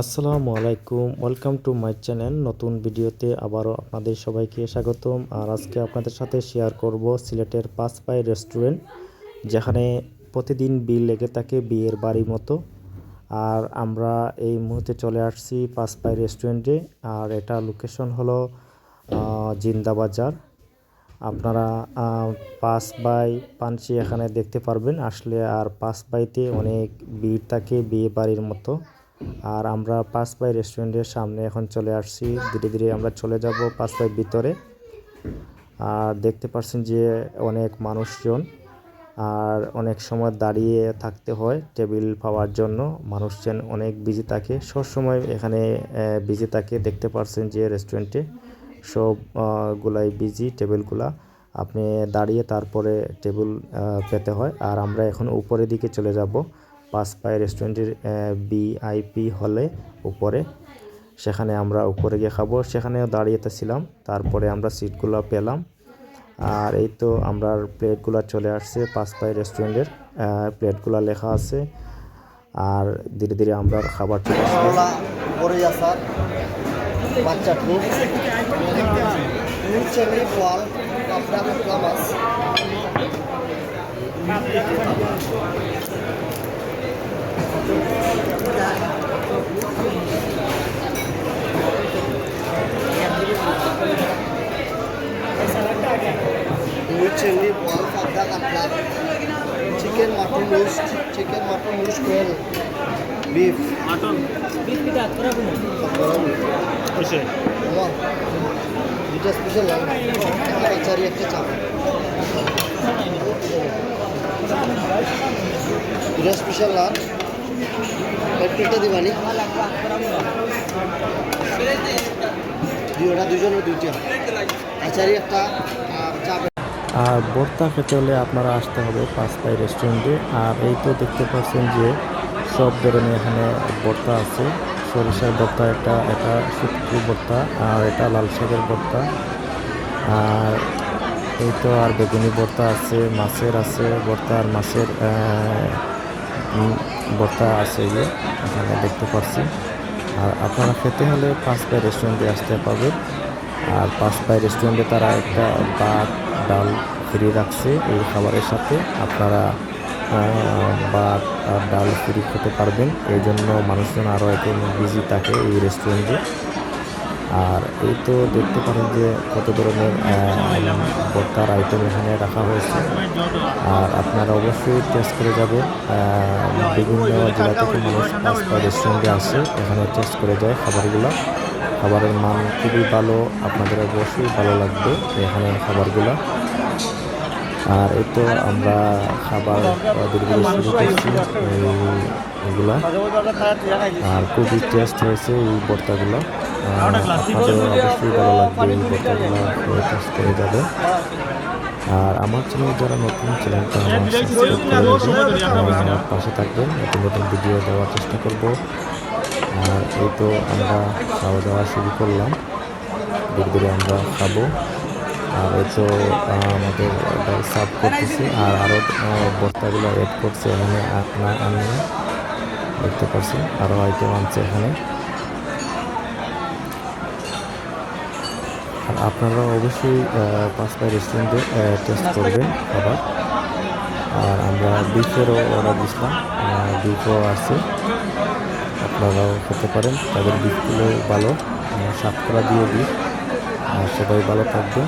আসসালামু আলাইকুম, welcome to my channel. নতুন ভিডিওতে আবারও আপনাদের সবাইকে স্বাগতম। আর আজকে আপনাদের সাথে শেয়ার করব সিলেটের পাঁচ পাই রেস্টুরেন্ট, যেখানে প্রতিদিন বিল লেগে থাকে বিয়ের বাড়ি মতো। আর আমরা এই মুহূর্তে চলে আসছি পাঁচ পাই রেস্টুরেন্টে, আর এটা লোকেশন হলো জিন্দা বাজার। আপনারা পাঁচ বাই পাঞ্চি এখানে দেখতে পারবেন। আসলে আর পাঁচ বাইতে অনেক ভিড় থাকে বিয়ে বাড়ির মতো। আর আমরা পাঁচ পাই রেস্টুরেন্টের সামনে এখন চলে আসছি। ধীরে ধীরে আমরা চলে যাব পাঁচ বাই ভিতরে। আর দেখতে পাচ্ছেন যে অনেক মানুষজন আর অনেক সময় দাঁড়িয়ে থাকতে হয় টেবিল পাওয়ার জন্য। মানুষজন অনেক বিজি থাকে। সবসময় এখানে বিজি থাকে। দেখতে পাচ্ছেন যে রেস্টুরেন্টে সব গুলাই বিজি টেবিলগুলা। আপনি দাঁড়িয়ে তারপরে টেবিল পেতে হয়। আর আমরা এখন উপরের দিকে চলে যাব। পাঁচ পাই রেস্টুরেন্টের বিআইপি হলে উপরে। সেখানে আমরা উপরে গিয়ে খাব। সেখানেও দাঁড়িয়েতেছিলাম। তারপরে আমরা সিটগুলো পেলাম। আর এই তো আমরা প্লেটগুলো চলে আসছে পাঁচ পাই রেস্টুরেন্টের। প্লেটগুলো লেখা আছে। আর ধীরে ধীরে আমরা খাবার আসবে করলা বড়ি আচার চিংড়ি পাপড়া কাতলা চিংড়ি chicken mutton roast chicken mutton roast quail beef আমার দুটা স্পেশাল একটা কাচারি একটা চাপ দুটা স্পেশাল লাল এক প্লেটটা দিবানি দুইটা দুজনের দুইটা কাচারি একটা চাপ আর ভর্তা খেতে হলে আপনারা আসতে হবে পাঁচটাই রেস্টুরেন্টে আর এই তো দেখতে পাচ্ছেন যে সব ধরনের এখানে ভর্তা আছে। সরিষার ভর্তা এটা এটা শুটকি ভর্তা আর এটা লাল শাকের ভর্তা আর এই তো আর বেগুনি ভর্তা আছে, মাছের আছে ভর্তা আর মাছের ভর্তা আছে যে, এখানে দেখতে পাচ্ছি। আর আপনারা খেতে হলে পাঁচটাই রেস্টুরেন্টে আসতে পারবেন। আর পাঁচ পাই রেস্টুরেন্টে তারা একটা ভাত, ডাল ফ্রি রাখছে এই খাবারের সাথে। আপনারা ভাত আর ডাল ফ্রি খেতে পারবেন। এই জন্য মানুষজন আরও এখন বিজি থাকে এই রেস্টুরেন্টে আর এই তো দেখতে পারেন যে কত ধরনের ভর্তার আইটেম এখানে রাখা হয়েছে। আর আপনারা অবশ্যই টেস্ট করে আহ, বিভিন্ন জেলা থেকে মানুষ পাঁচটা রেস্টুরেন্টে আসে এখানে টেস্ট করে যায় খাবারগুলো। খাবারের মান খুবই ভালো আপনাদের অবশ্যই ভালো লাগবে এখানে খাবারগুলো। আর এই তো আমরা খাবার শুরু করছি এগুলা। আর খুবই টেস্ট হয়েছে এই ভর্তাগুলো আপনাদের অবশ্যই ভালো লাগবে ভর্তাগুলো টেস্ট করে যাবে। আর আমার চ্যানেল যারা নতুন চ্যানেলটা আমার আমার পাশে থাকবেন। নতুন নতুন ভিডিও দেওয়ার চেষ্টা করব। আর এই তো আমরা খাওয়া দাওয়া শুরু করলাম। ধীরে ধীরে আমরা খাব। আর এই তো আমাদের সার্ভ করতেছি। আর আরও বস্তাগুলো অ্যাড করছে এখানে। না আমি দেখতে পাচ্ছি আরও আইটেম আনছে এখানে। আর আপনারা অবশ্যই পাঁচটা রেস্টুরেন্টে টেস্ট করবেন খাবার। আর আমরা বিফেরও অর্ডার দিচ্ছিলাম বিফও আছে। আপনারাও খেতে পারেন, তাদের বিফগুলো ভালো। সাতকরা দিয়ে দিই আর সবাই ভালো থাকবেন।